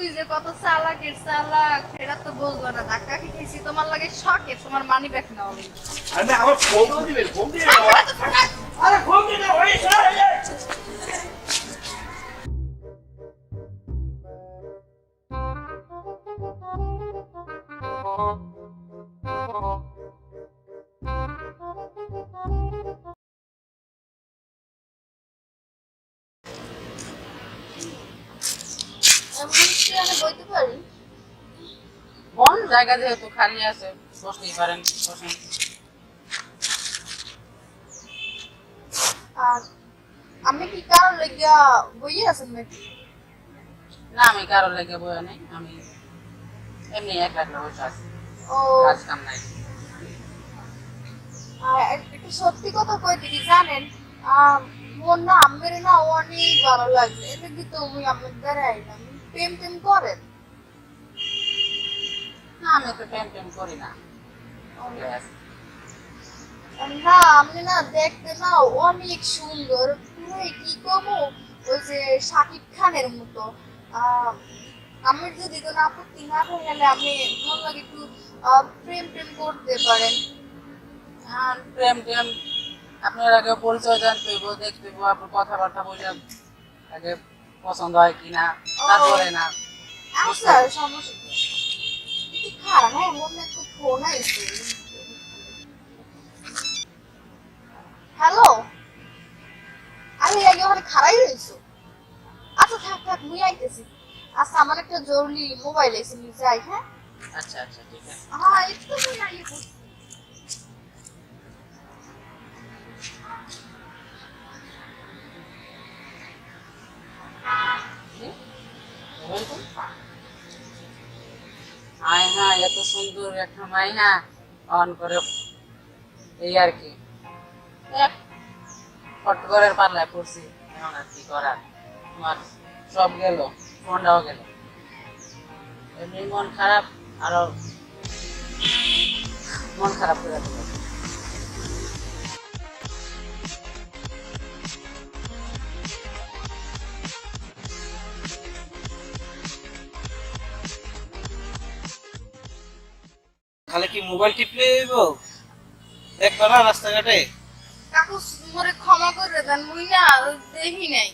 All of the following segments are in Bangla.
মুই যে কত চালাকের চালাক সেটা তো বলব না। ধাক্কা খেয়েছি তোমার লাগে শখে তোমার মানি ব্যাগ নাও আমি। আমার ফোন দিবেন ফোন দিয়ে দাও আরে ফোন দিয়ে জায়গা যেহেতু খালি আছে বসতেই পারেন বসেন। আর আমি কি কারণ লেগিয়া বইয়ে আছেন নাকি? না আমি কারও লেগে বয়ে নেই আমি এমনি এক একটা বসে আছি। কাজ কাম নাই। আর একটা সত্যি কথা কই দিদি জানেন মোর না আমের না অনেক ভালো লাগছে। এটা কি তো মুই আমের দ্বারা আইলাম প্রেম টেম করেন? না আমি তো প্রেম টেম করি না। না আপনি না দেখতে না অনেক সুন্দর। পুরো কি কমো ওই যে শাকিব খানের মতো। আমার যদি কোনো আপত্তি না থাকে আপনি একটু আহ, প্রেম প্রেম করতে পারেন। আর প্রেম টেম আপনার আগে পরিচয় জানতে হইব দেখতে হইব আপনার কথাবার্তা বুঝে আগে পছন্দ হয় কিনা তারপরে না। আচ্ছা সমস্যা। হ্যালো আমি আগে ওখানে খারাই রয়েছো আচ্ছা থাক থাক মুই আইতেছি আচ্ছা আমার একটা জরুরি মোবাইল এসে যাই হ্যাঁ? আচ্ছা আচ্ছা ঠিক আছে। হ্যাঁ একটু মুই আইয়ে এত সুন্দর একটা মাইয়া অন করে এই আর কি। ফটকরের পাল্লায় পড়ছি, এখন আর কি করার? তোমার সব গেল ফোনটাও গেল। এমনি মন খারাপ, আরও মন খারাপ করে তাহলে কি মোবাইল টিপলে হইব? দেখবা না রাস্তাঘাটে। কাকু মোরে ক্ষমা করে দেন মুই না দেখি নাই।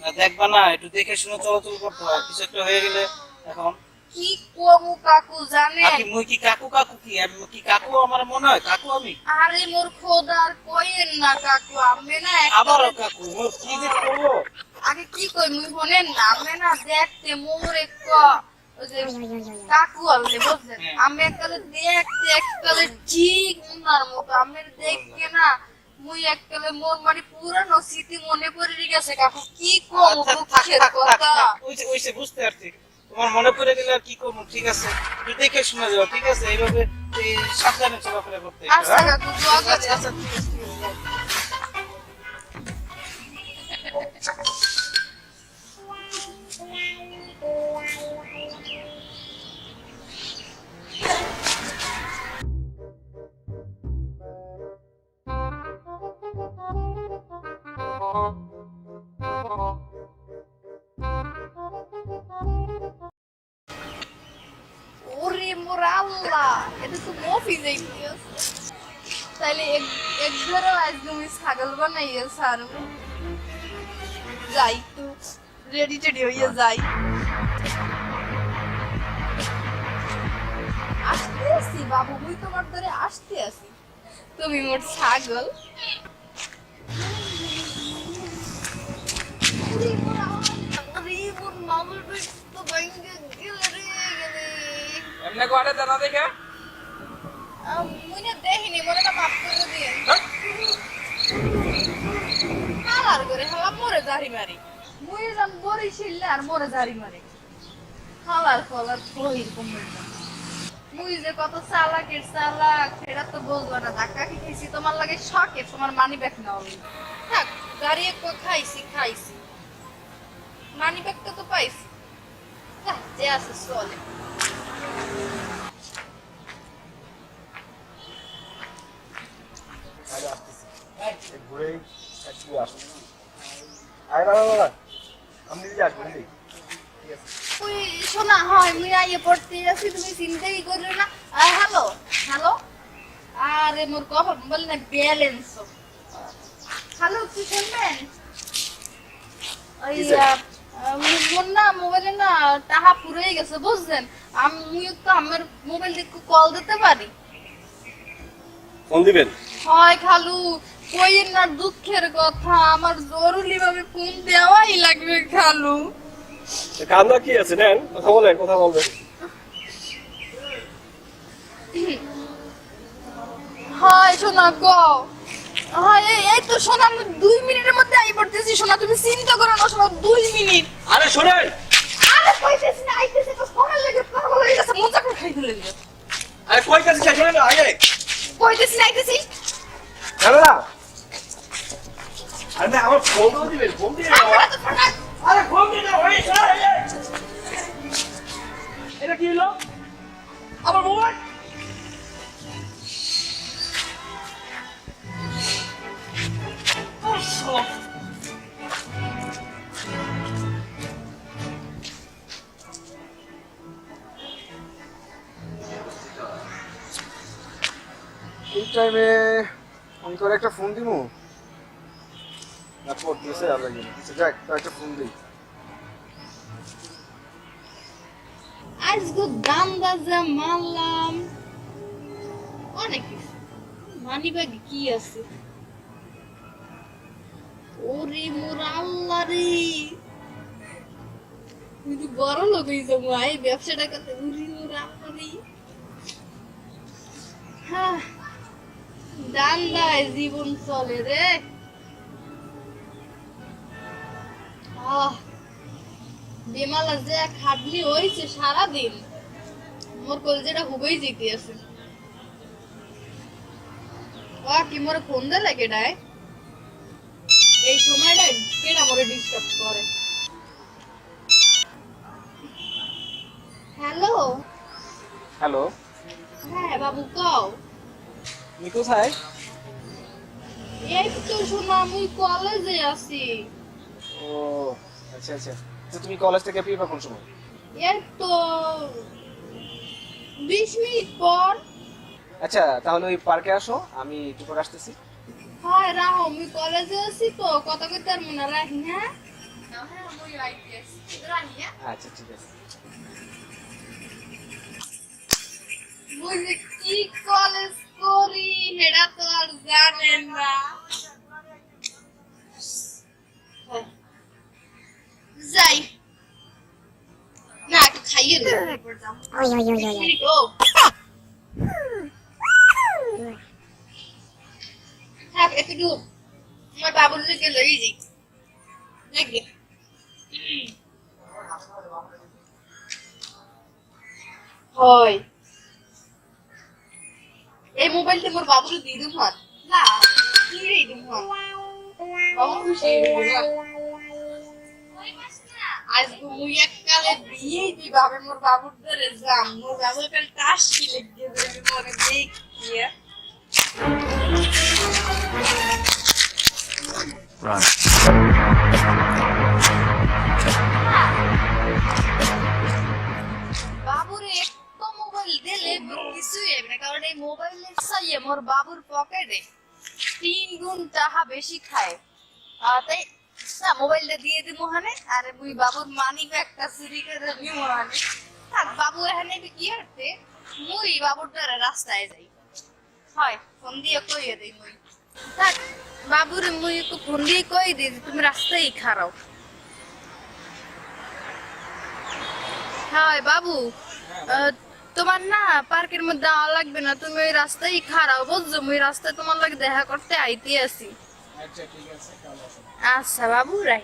না দেখবা না একটু দেখে শুনে চলাচল করতে হয়। কিছু একটা হয়ে গেলে এখন। কি কমু কাকু জানেন? আর কি মুই কি কাকু কাকু কি? আমি কি কাকু আমার মনে হয়? কাকু আমি? আরে মোর খোদার কইেন না কাকু আমি না একটা কাকু মোর কি যে করব আগে কি কই মুই শোনেন না আমি না দেখতে মোর এক কাকু বুঝলেন? হ্যাঁ। আমি এককালে দেখতে এককালে ঠিক মুনার মতো। আমি দেখকে না মুই এককালে মোর মানে পুরানো স্মৃতি মনে পড়ে গেছে কাকু। কি কম আচ্ছা, থাক, দুঃখের কথা? ওইসে বুঝতে পারছি। তোমার মনে পড়ে গেলে আর কি করব ঠিক আছে। একটু দেখে শুনে যাও ঠিক আছে? এইভাবে সাবধানে চলাফেরা করতে আচ্ছা হ্যাঁ? কাকু আচ্ছা আচ্ছা ওরে মোর আল্লাহ, এটা তো মফি তাইলে এক একবারও আজকে আমি ছাগল বানাইয়া সার যাই একটু রেডি টেডি হইয়া যাই। আসতে আসি বাবু মুই তোমার ধরে আসতে আসি তুমি ছাগল। মরে আর মুই যে কত চালাক সেটা তো ধাক্কা খেয়েছি তোমার লাগে শখে তোমার মানি ব্যাগ না হবে থাক গাড়ি খাইছি খাইছি। মানি ব্যাগটা তো পাইছি যে আছে চলে ঘুরে আয় যদি শোনা হয় মুই আইয়ে পড়তে আছি তুমি চিন্তাই করো না। হ্যালো হ্যালো আরে মোর কথা বল না ব্যালেন্স হ্যালো কি শুনবেন ওই কি চাই? আহ, আহ, মোর না মোবাইলে না টাকা পুরোই গেছে বুঝছেন? আমি তো আমার মোবাইল দিয়ে কল দিতে পারি। ফোন দিবেন? হয় খালু কই না দুঃখের কথা আমার জরুরি ভাবে ফোন দেওয়াই লাগবে খালু। কান্না কি আছে? নেন কথা বলেন কথা বলবেন। হয় শোনা কও। এই- এই তো আমি দুই মিনিটের মধ্যে আই পড়তেছি। শোনা তুমি চিন্তা করো না শোনা দুই মিনিট। আরে শোনেন। আরে কইতেছি না আইতেছি তো ফোনের লেগে পাগল হয়ে গেছে মজা করে খাই দিলে আরে কই কাছে শোনেন না আগে। কইতেছি না আইতেছি। না? আরে আমার ফোন দিবেন ফোন আরে ফোন। এটা কি হলো? আমার মোবাইল এই টাইমে আমি করে একটা ফোন দিমু? না পড়তেছে আর লাগে আচ্ছা, যাক তো একটা ফোন দিই। আজকে দাম দাজা মারলাম অনেক কিছু। কি আছে? ওরে মোর আল্লাহ রে। তুই বড় লোক হয়েছে মাই ব্যবসাটা করতে। উরি মোর আল্লাহ হ্যাঁ দান্দায় জীবন চলে রে। বেমালা যে খাটলি হয়েছে সারাদিন মোর কলজেটা হুবেই যেতে আছে ও কি মোরে ফোন দিলে কেডায় এই সময়টা কেডা মোরে ডিস্টার্ব করে? হ্যালো? হ্যালো? হ্যাঁ বাবু কও। তুমি কোথায়? এই তো শোনা আমি কলেজে আছি। ও আচ্ছা আচ্ছা। তো তুমি কলেজ থেকে ফিরবা কোন সময়? এর তো বিশ মিনিট পর। আচ্ছা তাহলে ওই পার্কে আসো আমি একটু পরে আসতেছি। হয় রাহো আমি কলেজে আছি তো কত কত আর মনে রাখি হ্যাঁ আচ্ছা ঠিক আছে। বুঝে কি কলেজ করি সেটা তো আর জানেন না। যাই। না একটু হয়। এই মোবাইলটা মোর বাবুর দিয়ে হাত না তুই দিম হাত বাবু খুশি। আজকে মুই এককালে বিয়ে দিবাবে মোর বাবুর ধরে যাম। মোর বাবুর কাল টাস কি লেগে দেবে মনে দেখিয়া বাবুরে চাইয়ে মোর বাবুর পকেটে তিন গুণ টাকা বেশি খায়। মোবাইলটা দিয়ে দিব হানে আর মুই বাবুর মানি ব্যাগটা চুরি করে নিব হানে থাক বাবু এখানে কি হাঁটতে মুই বাবুর দ্বারা রাস্তায় যাই। হয় ফোন দিয়ে কইয়ে দিই মুই। থাক বাবুরে মুই ফোন দিয়ে কই দিই তুমি রাস্তায় খারাও। হ্যাঁ বাবু আহ, তোমার না পার্কের মধ্যে যাওয়া লাগবে না তুমি ওই রাস্তায় খারাপ বুঝছ? ওই রাস্তায় তোমার লাগে দেখা করতে আইতে আচ্ছা আসো। আচ্ছা বাবু রাই।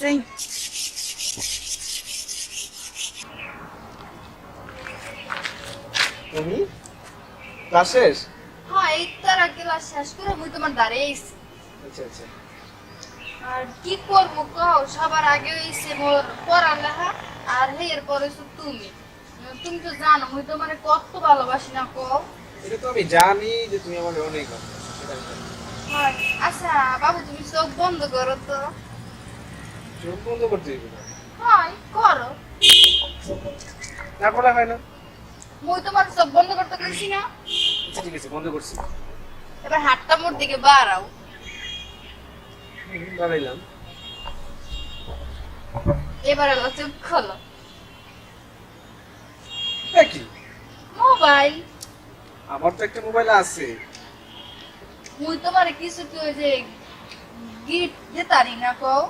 যাই। ক্লাস শেষ? হ্যাঁ এই তারা ক্লাস শেষ করে মুই তোমার দাঁড়িয়ে আইছি। আচ্ছা আচ্ছা। আর কি করব কও? সবার আগে হইছে মোর পড়ালেখা। আর হে এরপরে হইছো তুমি। তুমি তো জানো মুই তোমার কত ভালোবাসি না কও? এটা তো আমি জানি যে তুমি আমাকে অনেক ভালোবাসো, আচ্ছা বাবু তুমি চোখ বন্ধ করো তো। চোখ বন্ধ করতে দিবি হয় করো। না করা হয় না। মুই তোমার সব বন্ধ করতে কইছি না। আচ্ছা ঠিক আছে বন্ধ করছি। এবার হাতটা মোর দিকে বাড়াও। হুম, দাঁড়াইলাম এবার হলো চোখ খোলো। কি? মোবাইল। আমার তো একটা মোবাইল আছে। মুই তোমার কিছু কি ওই যে গিফট দিতারি না কও?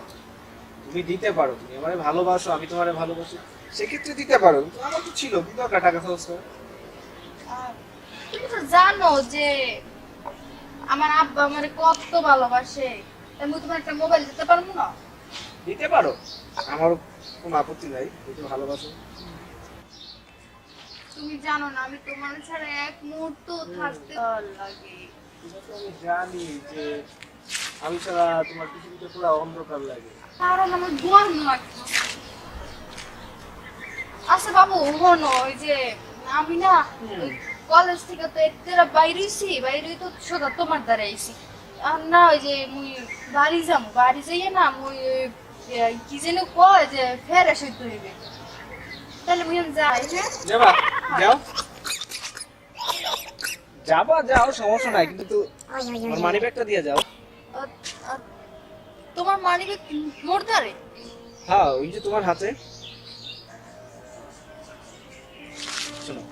তুমি দিতে পারো তুমি আমারে ভালোবাসো আমি তোমারে ভালোবাসি। সেক্ষেত্রে দিতে পারো আমার তো ছিল কি দরকার টাকা খরচ করা? তুমি তো জানো যে আমার আব্বা আমারে কত ভালোবাসে। তাই মুই তোমার একটা মোবাইল দিতে পারব না? দিতে পারো। আমার কোনো আপত্তি নাই যদি ভালোবাসো। তুমি জানো না আমি তোমার ছাড়া এক মুহূর্ত থাকতে লাগে আমি জানি যে আমি ছাড়া তোমার পৃথিবীতে পুরো অন্ধকার লাগে। কারণ আমার গরম লাগতো আচ্ছা বাবু হনো ওই যে আমি না কলেজ থেকে তো একটা বাইরেছি বাইরে তো সোজা তোমার দ্বারা আইছি আর না ওই যে মুই বাড়ি যাম বাড়ি যাইয়ে না মুই কি যেন কয় যে ফেরে হইবে তাহলে মুই যাই। হ্যাঁ যাবা যাও। যাবা যাও সমস্যা নাই কিন্তু আমার মানি ব্যাগটা দিয়ে যাও। তোমার মানিবে মোর দ্বারে হ্যাঁ ওই যে তোমার হাতে। শোনো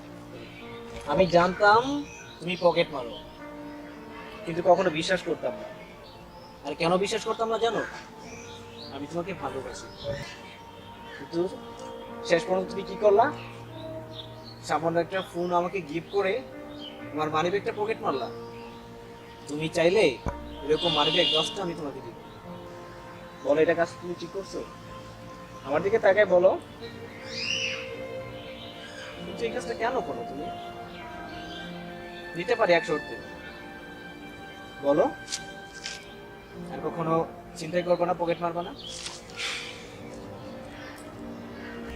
আমি জানতাম তুমি পকেট মারো কিন্তু কখনো বিশ্বাস করতাম না। আর কেন বিশ্বাস করতাম না জানো? আমি তোমাকে ভালোবাসি। কিন্তু শেষ পর্যন্ত তুমি কি করলা? সামান্য একটা ফোন আমাকে গিফট করে তোমার মানি ব্যাগটা পকেট মারলা। তুমি চাইলে এরকম মানি ব্যাগ দশটা আমি তোমাকে দিব। বলো, এটা কাজ তুমি ঠিক করছ? আমার দিকে তাকায় বলো। কিন্তু এই কাজটা কেন করো তুমি? নিতে পারি এক শর্তে। বলো। আর কখনো চিন্তাই করব না পকেট মারবো না?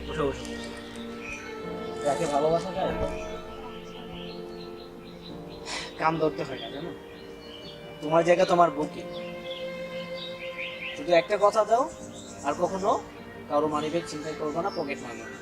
বসো যাকে ভালোবাসা যায় কাম ধরতে হয় না, জানো? তোমার জায়গা তোমার বুকে। শুধু একটা কথা দাও, আর কখনো কারও মানি ব্যাগ চিন্তাই করব না পকেট মারবো না।